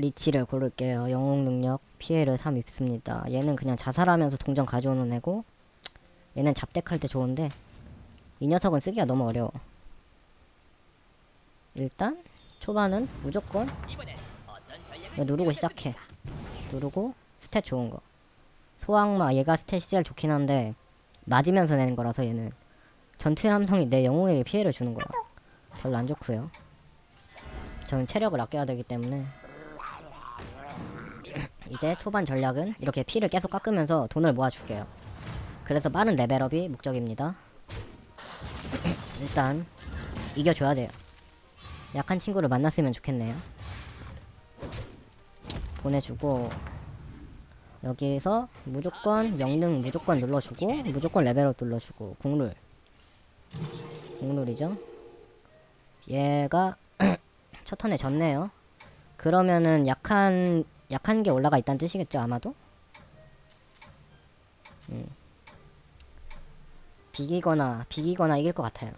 리치를 고를게요. 영웅 능력 피해를 3 입습니다. 얘는 그냥 자살하면서 동전 가져오는 애고 얘는 잡덱할 때 좋은데 이 녀석은 쓰기가 너무 어려워. 일단 초반은 무조건 누르고 시작해. 누르고 스탯 좋은 거. 소악마 얘가 스탯이 제일 좋긴 한데 맞으면서 내는 거라서 얘는 전투의 함성이 내 영웅에게 피해를 주는 거야. 별로 안 좋고요. 저는 체력을 아껴야 되기 때문에 이제 초반 전략은 이렇게 피를 계속 깎으면서 돈을 모아줄게요. 그래서 빠른 레벨업이 목적입니다. 일단 이겨줘야 돼요. 약한 친구를 만났으면 좋겠네요. 보내주고 여기서 무조건 영능 무조건 눌러주고 무조건 레벨업 눌러주고 국룰 국룰이죠. 얘가 첫 턴에 졌네요. 그러면은 약한 약한 게 올라가 있다는 뜻이겠죠 아마도. 음. 비기거나 비기거나 이길 것 같아요.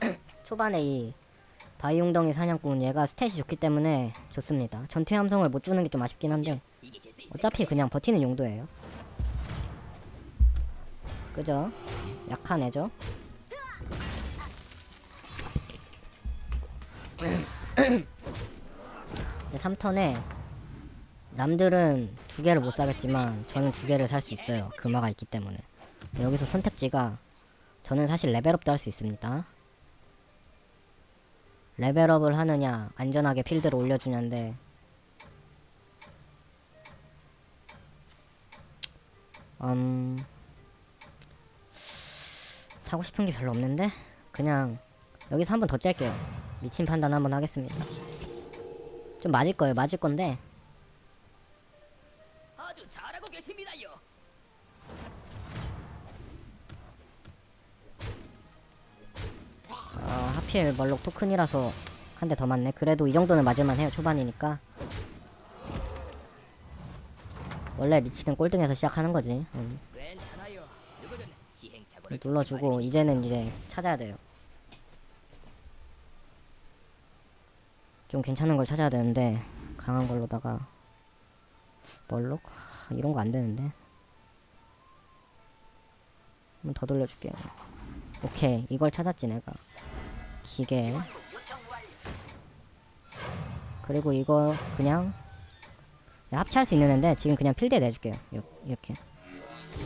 초반에 이 바이웅덩이 사냥꾼 얘가 스탯이 좋기 때문에 좋습니다. 전투 함성을 못 주는 게 좀 아쉽긴 한데 어차피 그냥 버티는 용도예요. 그죠? 약한 애죠. 3턴에 남들은 두 개를 못 사겠지만 저는 두 개를 살 수 있어요. 금화가 있기 때문에. 근데 여기서 선택지가 저는 사실 레벨업도 할 수 있습니다. 레벨업을 하느냐, 안전하게 필드를 올려주냐인데 음... 사고 싶은 게 별로 없는데 그냥 여기서 한 번 더 짤게요. 미친 판단 한번 하겠습니다. 좀 맞을 거예요. 맞을 건데 아주 잘하고 계십니다요. 어, 하필 멀록 토큰이라서 한 대 더 맞네. 그래도 이 정도는 맞을만 해요. 초반이니까. 원래 리치는 꼴등에서 시작하는 거지. 음. 괜찮아요. 누구든 시행착오를 눌러주고 이제는 이제 찾아야 돼요. 좀 괜찮은 걸 찾아야 되는데 강한 걸로다가 멀록 하, 이런 거 안 되는데. 한 번 더 돌려줄게요. 오케이 이걸 찾았지 내가. 기계. 그리고 이거 그냥 합체할 수 있는 앤데 지금 그냥 필드에 내줄게요. 요- 이렇게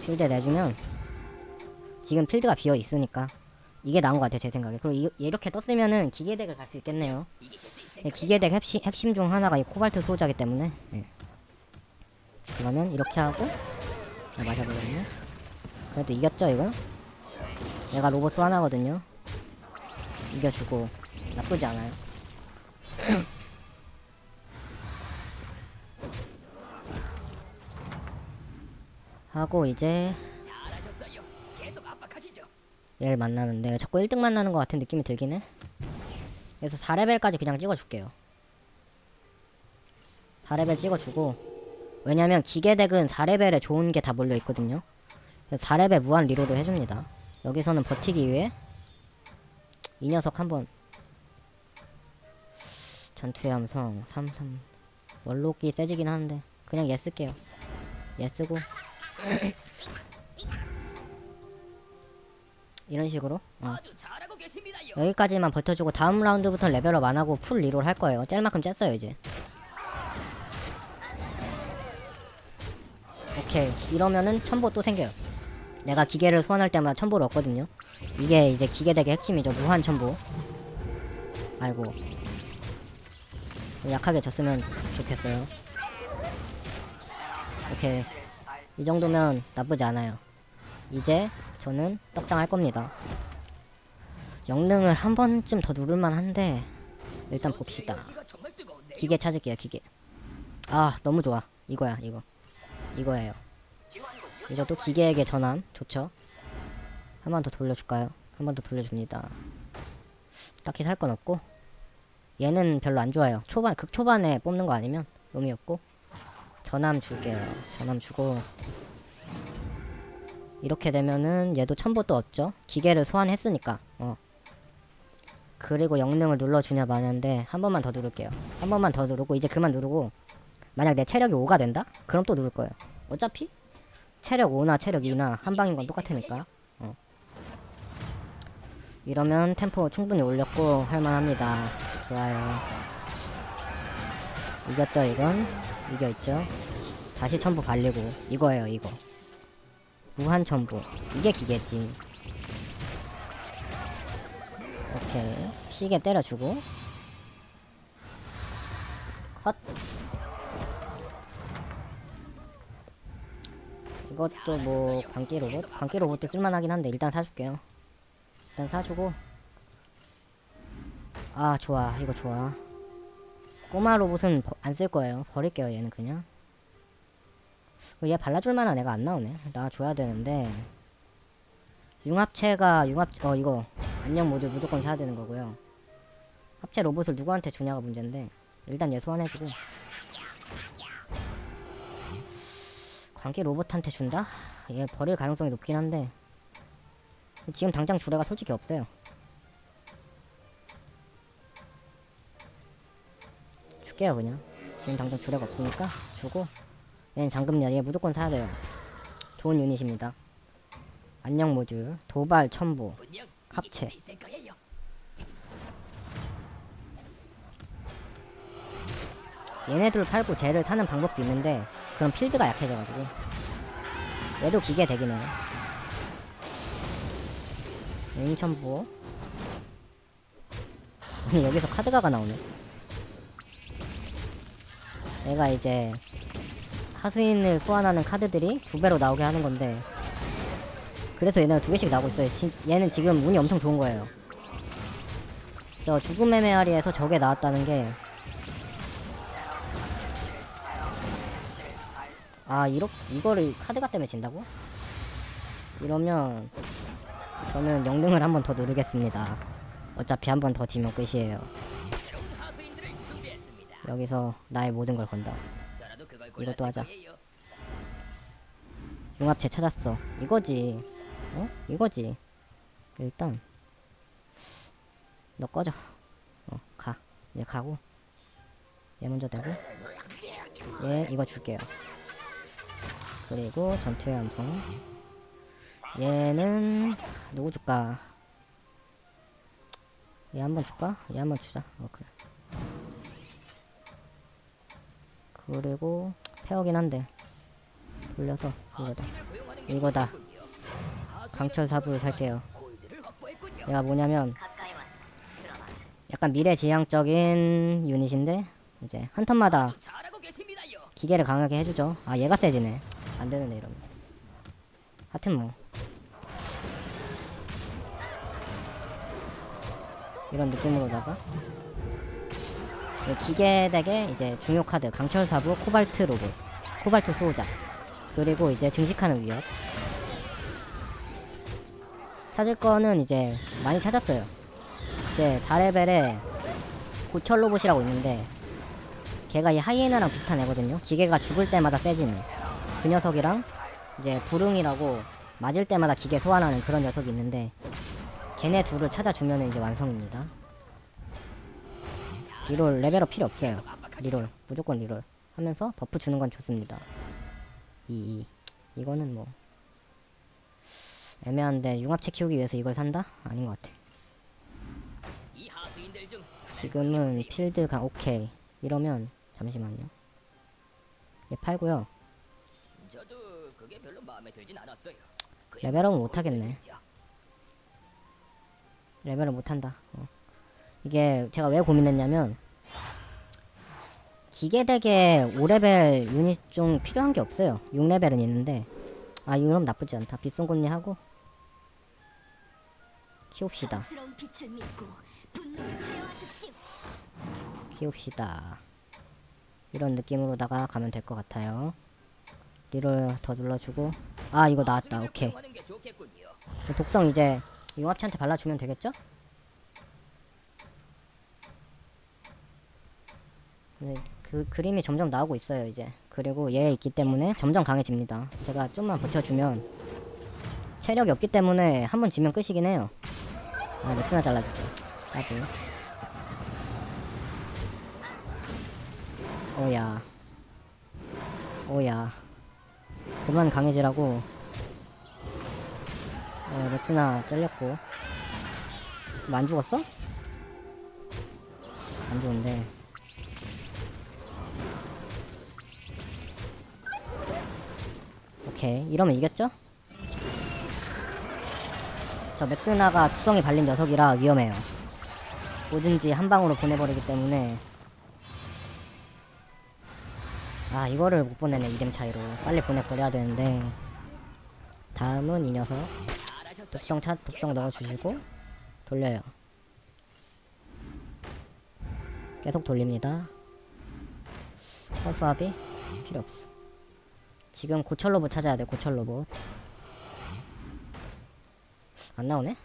필드에 내주면 지금 필드가 비어 있으니까 이게 나은 것 같아요 제 생각에. 그리고 이, 이렇게 떴으면은 기계덱을 갈 수 있겠네요. 예, 기계덱 핵심, 핵심 중 하나가 이 코발트 수호자기 때문에. 예. 그러면 이렇게 하고 아, 맞아버렸네. 그래도 이겼죠 이거? 얘가 로보스 하나거든요. 이겨주고 나쁘지 않아요. 하고 이제. 얘를 만나는데 자꾸 1등 만나는 것 같은 느낌이 들긴 해. 그래서 4레벨까지 그냥 찍어줄게요. 4레벨 찍어주고 왜냐면 기계덱은 4레벨에 좋은 게 다 몰려있거든요. 그래서 4레벨 무한 리로를 해줍니다. 여기서는 버티기 위해 이 녀석 한번 전투의 함성 33 원록이 세지긴 하는데 그냥 얘 쓸게요. 얘 쓰고 이런 식으로 어. 여기까지만 버텨주고 다음 라운드부터 레벨업 안 하고 풀 리롤 할 거예요. 짤 만큼 짰어요 이제. 오케이 이러면은 첨보 또 생겨요. 내가 기계를 소환할 때마다 첨보를 얻거든요. 이게 이제 기계덱의 핵심이죠. 무한 첨보. 아이고 약하게 졌으면 좋겠어요. 오케이 이 정도면 나쁘지 않아요. 이제 저는 떡상 할 겁니다. 영능을 한 번쯤 더 누를만 한데 일단 봅시다. 기계 찾을게요 기계. 아 너무 좋아. 이거야 이거. 이거예요. 이것도 기계에게 전함 좋죠. 한 번 더 돌려줄까요? 한 번 더 돌려줍니다. 딱히 살 건 없고 얘는 별로 안 좋아요. 초반 극 초반에 뽑는 거 아니면 의미 없고 전함 줄게요. 전함 주고 이렇게 되면은 얘도 첨보 또 없죠. 기계를 소환했으니까 어 그리고 영능을 눌러주냐 마냐인데 한 번만 더 누를게요. 한 번만 더 누르고 이제 그만 누르고 만약 내 체력이 5가 된다? 그럼 또 누를 거예요. 어차피 체력 5나 체력 2나 한 방인 건 똑같으니까. 어. 이러면 템포 충분히 올렸고 할만합니다. 좋아요. 이겼죠 이건? 이겨있죠? 다시 첨부 발리고 이거예요 이거. 무한 첨부. 이게 기계지. 오케이. 시계 때려주고. 컷. 이것도 뭐 광기 로봇? 광기 로봇도 쓸만하긴 한데 일단 사줄게요. 일단 사주고. 아 좋아 이거 좋아. 꼬마 로봇은 안 쓸 거예요. 버릴게요 얘는 그냥. 어, 얘 발라줄 만한 애가 안 나오네. 나 줘야 되는데. 융합체가 융합 어 이거 안녕 모듈 무조건 사야 되는 거고요. 합체 로봇을 누구한테 주냐가 문제인데 일단 얘 소환해주고 관계 로봇한테 준다? 얘 버릴 가능성이 높긴 한데 지금 당장 주례가 솔직히 없어요. 줄게요 그냥 지금 당장 주례가 없으니까 주고 얘는 잠금이야 얘 무조건 사야 돼요. 좋은 유닛입니다. 안녕 모듈 도발 분명 합체. 얘네들 팔고 쟤를 사는 방법도 있는데 그럼 필드가 약해져가지고. 얘도 기계 해요 인천부 아니 여기서 카드가가 나오네. 얘가 이제 하수인을 소환하는 카드들이 두 배로 나오게 하는 건데 그래서 얘는 두 개씩 나오고 있어요 지, 얘는 지금 운이 엄청 좋은 거예요 저 죽음의 메아리에서 저게 나왔다는 게 아 이렇 이거를 카드가 때문에 진다고? 이러면 저는 영등을 한 번 더 누르겠습니다. 어차피 한 번 더 지면 끝이에요. 여기서 나의 모든 걸 건다. 이것도 하자. 융합체 찾았어. 이거지. 어? 이거지. 일단 너 꺼져. 어, 가. 이제 가고. 얘 먼저 대고. 얘 이거 줄게요. 그리고 전투의 함성. 얘는 누구 줄까? 얘 한번 줄까? 얘 한번 주자. 어 그래. 그리고 페어긴 한데 돌려서 이거다. 이거다. 강철 사부를 살게요. 얘가 뭐냐면. 약간 미래지향적인 유닛인데 이제 한 턴마다. 기계를 강하게 해주죠. 아 얘가 세지네. 안 되는데 이러면. 하여튼 뭐 이런 느낌으로다가 이 기계 덱에 이제 중요 카드 강철 사부 코발트 로봇, 코발트 수호자 그리고 이제 증식하는 위협. 찾을 거는 이제 많이 찾았어요. 이제 4레벨에 고철 로봇이라고 있는데 걔가 이 하이에나랑 비슷한 애거든요. 기계가 죽을 때마다 세지는 그 녀석이랑 이제 부릉이라고 맞을 때마다 기계 소환하는 그런 녀석이 있는데 걔네 둘을 찾아주면 이제 완성입니다. 리롤 레벨업 필요 없어요. 리롤 무조건 리롤 하면서 버프 주는 건 좋습니다. 이, 이 이거는 뭐 애매한데 융합체 키우기 위해서 이걸 산다? 아닌 것 같아. 지금은 필드가 오케이 이러면 잠시만요. 얘 팔고요. 레벨업은 못하겠네. 레벨을 못한다. 어. 이게 제가 왜 고민했냐면 기계덱에 5레벨 유닛 좀 필요한 게 없어요. 6레벨은 있는데 아 이건 나쁘지 않다. 빗송곳니 하고 키웁시다. 키웁시다. 이런 느낌으로다가 가면 될 것 같아요. 리를 더 눌러주고 아 이거 나왔다. 오케이. 독성 이제 융합체한테 발라주면 되겠죠? 네, 그 그림이 점점 나오고 있어요 이제 그리고 얘 있기 때문에 점점 강해집니다 제가 좀만 버텨주면 체력이 없기 때문에 한 번 지면 끝이긴 해요 아 렉스나 잘라주죠 까비 오야. 오야. 그만 강해지라고. 어 렉스나 잘렸고. 뭐 안 죽었어? 안 좋은데. 오케이. 이러면 이겼죠? 저 맥스나가 특성이 발린 녀석이라 위험해요. 뭐든지 한 방으로 보내버리기 때문에. 아 이거를 못 보내네 이뎀 차이로. 빨리 보내버려야 되는데. 다음은 이 녀석. 독성 차 독성 넣어주시고 돌려요. 계속 돌립니다. 허수아비? 필요 없어. 지금 고철 로봇 찾아야 돼 고철 로봇 안 나오네?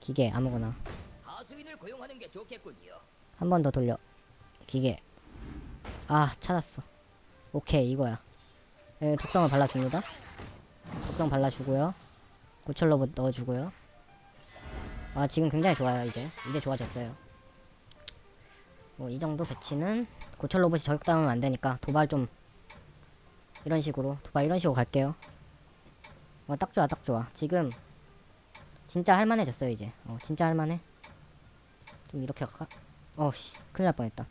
기계 아무거나. 한 번 더 돌려. 기계. 아 찾았어. 오케이 이거야. 예, 독성을 발라줍니다. 독성 발라주고요. 고철 로봇 넣어주고요. 아 지금 굉장히 좋아요 이제. 이제 좋아졌어요. 뭐 이 정도 배치는 고철 로봇이 저격당하면 안 되니까 도발 좀 이런 식으로 도발 이런 식으로 갈게요 어 딱 좋아 딱 좋아. 지금 진짜 할만해졌어요 이제. 어 진짜 할만해? 좀 이렇게 가 어씨 큰일 날 뻔했다.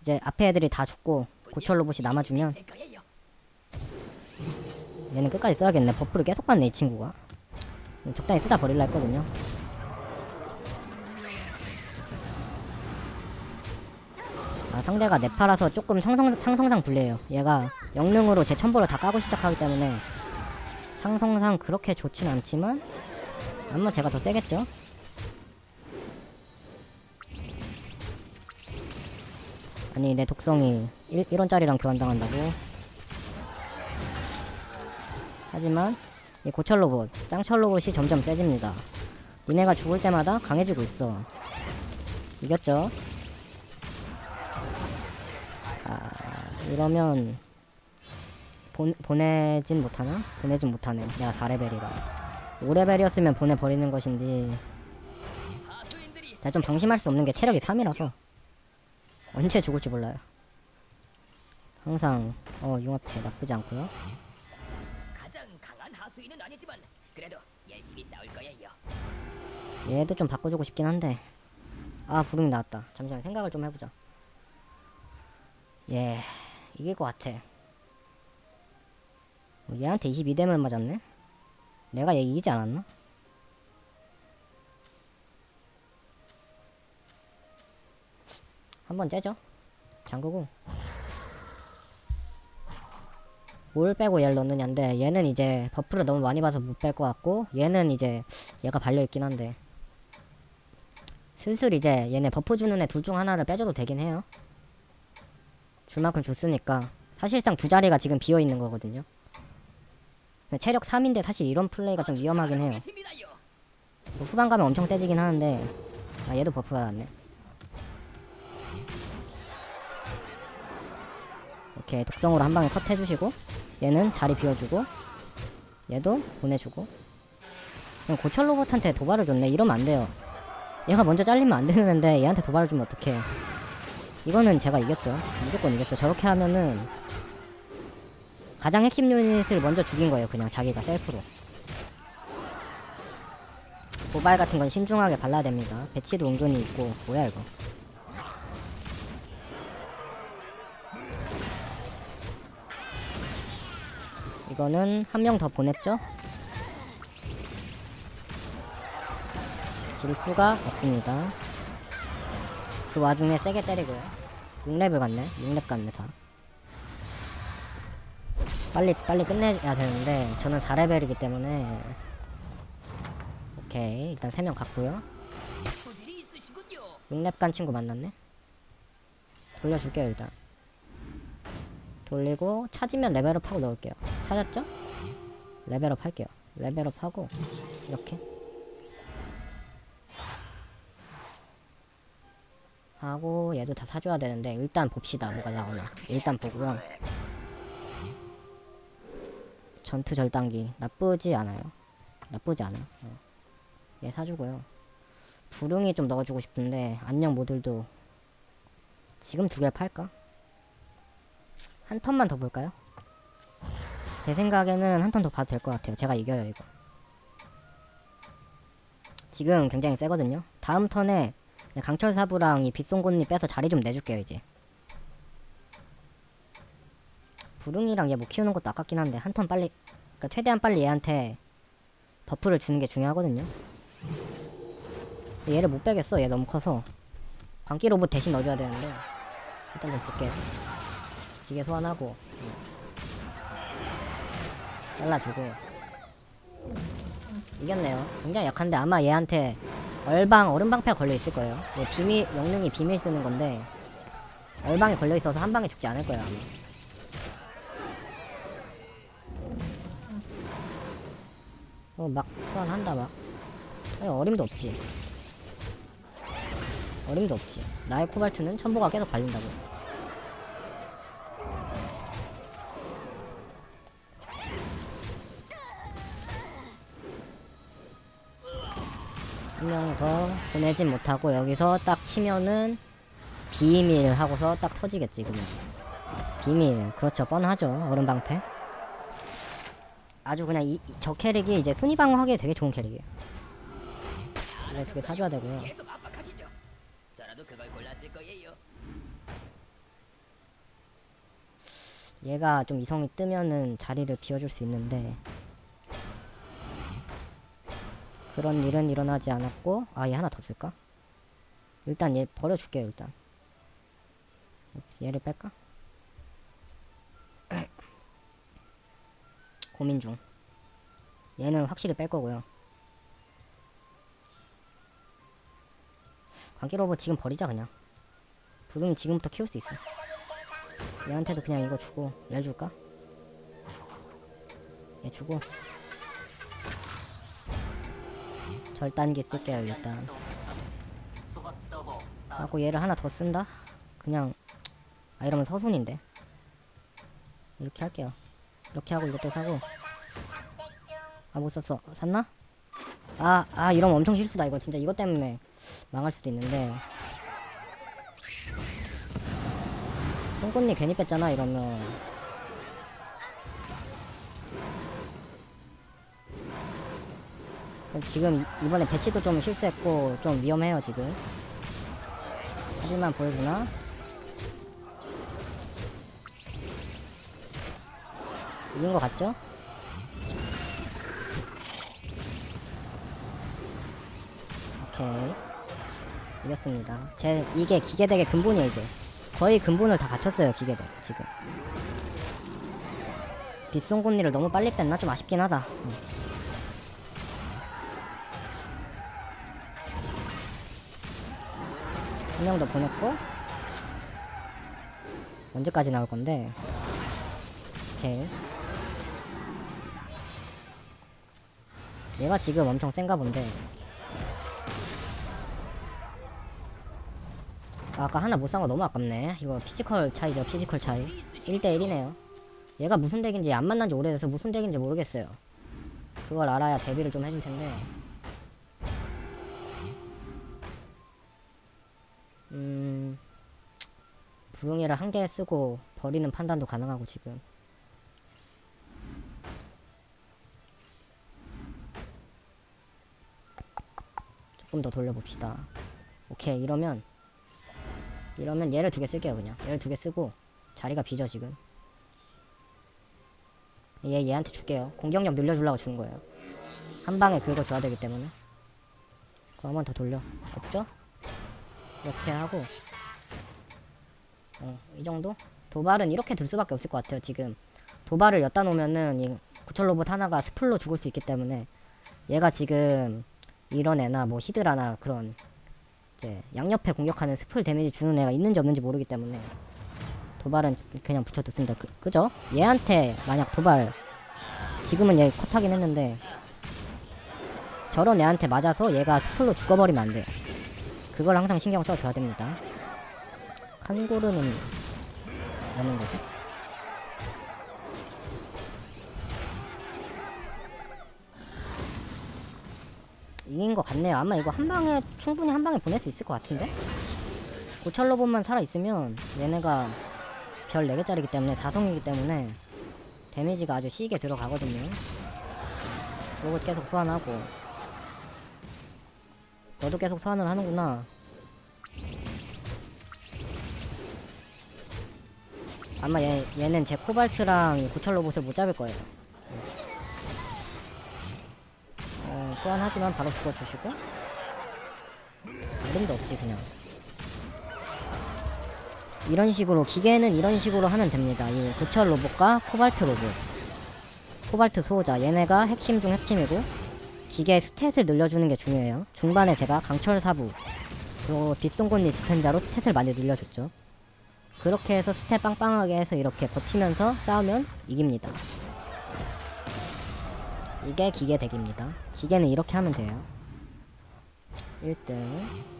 이제 앞에 애들이 다 죽고 고철 로봇이 남아주면. 얘는 끝까지 써야겠네. 버프를 계속 받네 이 친구가. 적당히 쓰다 버릴라 했거든요 아 상대가 네파라서 조금 상성, 상성상 불리해요 얘가 영능으로 제 첨보를 다 까고 시작하기 때문에 상성상 그렇게 좋진 않지만 아마 제가 더 세겠죠 아니 내 독성이 1, 1원짜리랑 교환당한다고 하지만 이 고철 로봇, 짱철 로봇이 점점 세집니다. 니네가 죽을 때마다 강해지고 있어. 이겼죠? 이러면 보, 보내진 못하나? 보내진 못하네. 내가 4레벨이라. 5레벨이었으면 보내버리는 하수인들이 내가 좀 방심할 수 없는 게 체력이 3이라서 언제 죽을지 몰라요. 항상 어 융합체 나쁘지 않고요. 얘도 좀 바꿔주고 싶긴 한데 아 부릉이 나왔다 잠시만 생각을 좀 해보자 예 이길 것 같아. 어, 얘한테 22댐을 맞았네? 내가 얘 이기지 않았나? 한번 째죠. 잠그고 뭘 빼고 얘를 넣느냐인데 얘는 이제 버프를 너무 많이 봐서 못 뺄 것 같고 얘는 이제 얘가 발려있긴 한데 슬슬 이제 얘네 버프 주는 애 둘 중 하나를 빼줘도 되긴 해요 줄 만큼 줬으니까 사실상 두 자리가 지금 비어있는 거거든요. 체력 3인데 사실 이런 플레이가 좀 위험하긴 해요. 뭐 후반 가면 엄청 세지긴 하는데 아 얘도 버프 받았네. 오케이 독성으로 한 방에 컷 해주시고 얘는 자리 비워주고 얘도 보내주고. 그냥 고철 로봇한테 도발을 줬네. 이러면 안 돼요. 얘가 먼저 잘리면 안 되는데 얘한테 도발을 주면 어떡해 이거는 제가 이겼죠 무조건 이겼죠 저렇게 하면은 가장 핵심 유닛을 먼저 죽인 거예요 그냥 자기가 셀프로 도발 같은 건 신중하게 발라야 됩니다. 배치도 은근히 있고 뭐야 이거? 이거는 한 명 더 보냈죠? 질 수가 없습니다. 그 와중에 세게 때리고요. 6렙을 갔네. 6렙 갔네 다. 빨리 빨리 끝내야 되는데 저는 4레벨이기 때문에 오케이 일단 3명 갔고요 소질이 있으시군요. 6렙 간 친구 만났네 돌려줄게요 일단 돌리고 찾으면 레벨업 하고 넣을게요 찾았죠? 레벨업 할게요 레벨업 하고 이렇게 하고 얘도 다 사줘야 되는데 일단 봅시다 뭐가 나오나 일단 보고요 전투 절단기 나쁘지 않아요. 나쁘지 않아. 어. 얘 사주고요. 부릉이 좀 넣어주고 싶은데 안녕 모듈도 지금 두 개를 팔까? 한 턴만 더 볼까요? 제 생각에는 한 턴 더 봐도 될 것 같아요. 제가 이겨요 이거. 지금 굉장히 세거든요. 다음 턴에 강철 사부랑 이 빗송곳니 빼서 자리 좀 내줄게요 이제. 부릉이랑 얘 못 키우는 것도 아깝긴 한데 한 턴 빨리 그러니까 최대한 빨리 얘한테 버프를 주는 게 중요하거든요. 얘를 못 빼겠어. 얘 너무 커서 광기 로봇 대신 넣어줘야 되는데 일단 좀 볼게요. 기계 소환하고 음. 잘라주고 이겼네요. 굉장히 약한데 아마 얘한테 얼방 얼음방패가 걸려 있을 거예요. 얘 비밀 영능이 비밀 쓰는 건데 얼방에 걸려 있어서 한 방에 죽지 않을 거예요 아마. 어, 막 소환한다 막. 아니, 어림도 없지. 어림도 없지. 나의 코발트는 첨보가 계속 발린다고. 한 명 더 보내진 못하고 여기서 딱 치면은 비밀 하고서 딱 터지겠지 그냥. 비밀 그렇죠 뻔하죠 얼음 방패. 아주 그냥 이, 이- 저 캐릭이 이제 순위 방어하기에 되게 좋은 캐릭이에요. 원래 두개 사줘야 되고요. 얘가 좀 이성이 뜨면은 자리를 비워줄 수 있는데 그런 일은 일어나지 않았고 아얘 하나 더 쓸까? 일단 얘 버려줄게요 일단 얘를 뺄까? 고민 중 얘는 확실히 뺄 거고요 관계 로봇 지금 버리자 그냥 부릉이 지금부터 키울 수 있어 얘한테도 그냥 이거 주고 얘 줄까? 얘 주고 절단기 쓸게요 일단. 하고 얘를 하나 더 쓴다? 그냥 아 이러면 서순인데. 이렇게 할게요. 이렇게 하고 이것도 사고. 아 못 샀어. 샀나? 아아 이러면 엄청 실수다 이거. 진짜 이것 때문에 망할 수도 있는데. 송곳니 괜히 뺐잖아 이러면 지금 이- 이번에 배치도 좀 실수했고 좀 위험해요 지금 하지만 보여주나? 이긴 거 같죠? 오케이 이겼습니다 제 이게 기계덱의 근본이에요 이제 거의 근본을 다 갖췄어요 기계덱 지금 빗송곳니를 너무 빨리 뺐나? 좀 아쉽긴 하다 음. 한 명 더 보냈고 언제까지 나올 건데? 오케이. 얘가 지금 엄청 센가 본데. 아, 아까 하나 못 산 거 너무 아깝네. 이거 피지컬 차이죠 피지컬 차이. 1대1이네요. 얘가 무슨 덱인지 안 만난 지 오래돼서 무슨 덱인지 모르겠어요. 그걸 알아야 데뷔를 좀 해줄 텐데 음 부릉이를 한 개 쓰고 버리는 판단도 가능하고 지금. 조금 더 돌려봅시다. 오케이 이러면 이러면 얘를 두 개 쓸게요 그냥. 얘를 두 개 쓰고 자리가 비죠 지금. 얘 얘한테 줄게요. 공격력 늘려주려고 주는 거예요. 한 방에 긁어줘야 되기 때문에. 그거 한 번 더 돌려. 없죠? 이렇게 하고 어, 이 정도? 도발은 이렇게 둘 수밖에 없을 것 같아요 지금 도발을 엿다 놓으면은 이 고철 로봇 하나가 스플로 죽을 수 있기 때문에 얘가 지금 이런 애나 뭐 히드라나 그런 이제 양옆에 공격하는 스플 데미지 주는 애가 있는지 없는지 모르기 때문에 도발은 그냥 붙여뒀습니다 그, 그죠? 얘한테 만약 도발 지금은 얘 컷하긴 했는데 저런 애한테 맞아서 얘가 스플로 죽어버리면 안 돼요 그걸 항상 신경 써줘야 됩니다. 칸고르는 아는 거지? 이긴 것 같네요. 아마 이거 한 방에 충분히 한 방에 보낼 수 있을 것 같은데? 고철로봇만 살아있으면 얘네가 별 4개짜리기 때문에 4성이기 때문에 데미지가 아주 시게 들어가거든요. 로봇 계속 소환하고 너도 계속 소환을 하는구나. 아마 얘, 얘는 제 코발트랑 이 고철 로봇을 못 잡을 거예요. 어, 소환하지만 바로 죽어주시고. 이름도 없지 그냥. 이런 식으로 기계는 이런 식으로 하면 됩니다. 이 고철 로봇과 코발트 로봇. 코발트 소호자. 얘네가 핵심 중 핵심이고 기계의 스탯을 늘려주는 게 중요해요 중반에 제가 강철 사부 그리고 빗송곳니 집행자로 스탯을 많이 늘려줬죠 그렇게 해서 스탯 빵빵하게 해서 이렇게 버티면서 싸우면 이깁니다 이게 기계 덱입니다. 기계는 이렇게 하면 돼요. 1등